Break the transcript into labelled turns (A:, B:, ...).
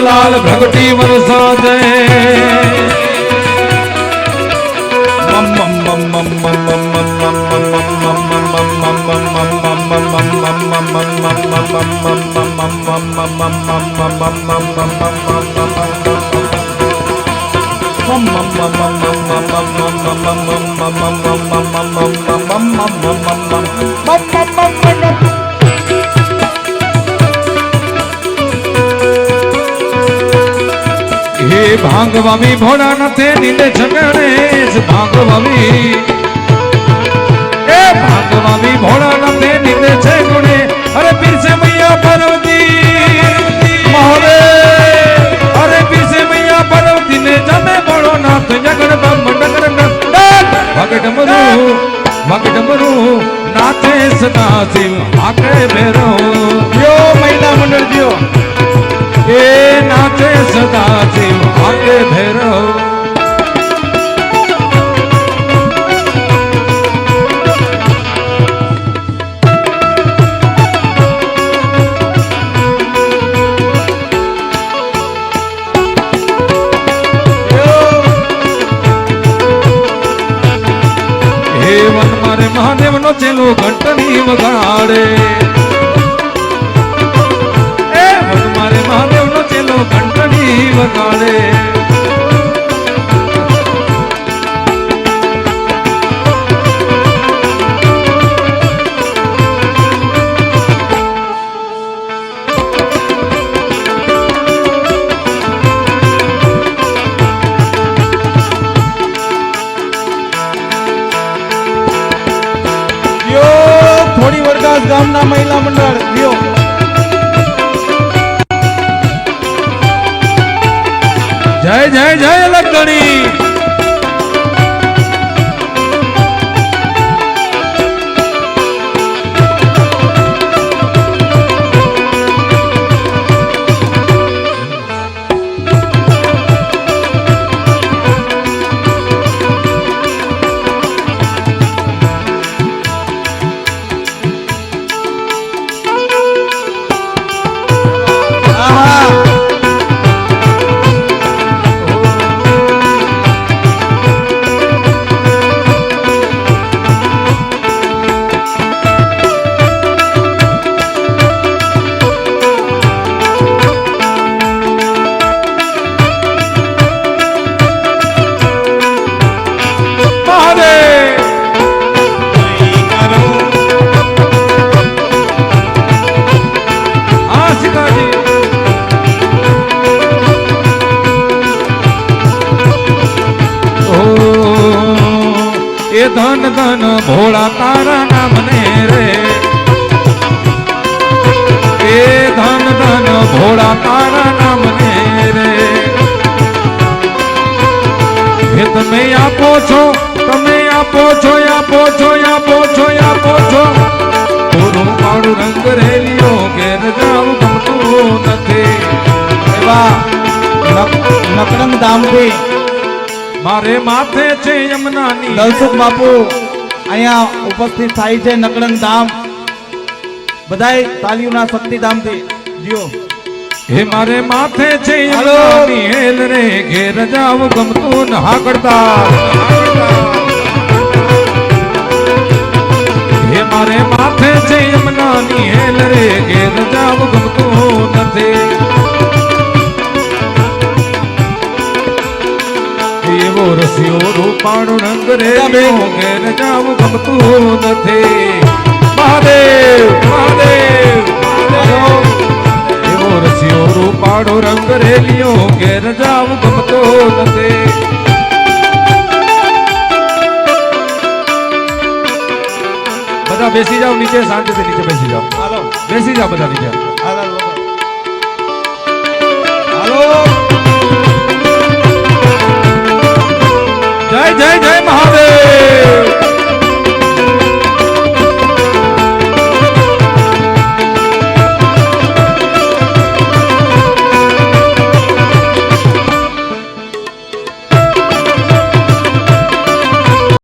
A: લાલ ભગતી વરસાદે હે ભાંગવામી ભોળા નથે નીંદે છે ગણેશ ભાંગવામી. એ ભાંગવામી ભોળા નથે નીંદે છે ગુણે. અરે પીરસે મૈયા પર્વતી, મહોરે. અરે પીરસે મૈયા પર્વતી, ને જમે ભોળો નાથ જગણ બ્રહ્મ, ડગર ભગડ મરુ ભગડ મરુ નાથે સદા શિવ આકે ભેરો
B: યો મહિલા મંડળ દિયો
A: એ નાચે સદા શિવ આગે ભૈરવ મહાદેવ નો ચેલો ઘંટની વગાડે. મહાદેવ ઘંટડી વગાડે.
B: ગામના મહિલા મંડળ દિયો
A: જય જય જય ધન ધન ભોળા તારા નામને રે. એ ધન ધન ભોળા તારા નામને રે. હે તમે આપો છો, તમે આપો છો આપો છો આપો છો આપો છો. પૂરું મારું રંગ રેલીઓ ઘેર જાવ ગમતું નથી.
B: એવા નક- નકળંગ ધામથી
A: મારે માથે છે યમુનાની
B: દલસુખ બાપુ અહીંયા ઉપસ્થિત થાય છે નકળંગ ધામ. બધાય તાલીઓના શક્તિધામથી. જીઓ
A: હે મારે માથે છે. યમુનાની હેલ રે ઘેર જાવ ગમતું નહા કરતા શિવ રૂપાણું નંગ રે ઘેર જાવું ગમતું નથી મહાદેવ મહાદેવ એવો રસિયો રૂપાણો રંગ રેલિયો ઘેર જાવું ગમતો નથી બધા બેસી જાઓ નીચે શાંતિથી નીચે બેસી જાઓ
B: હાલો
A: બેસી જાઓ બધા નીચે હાલો હાલો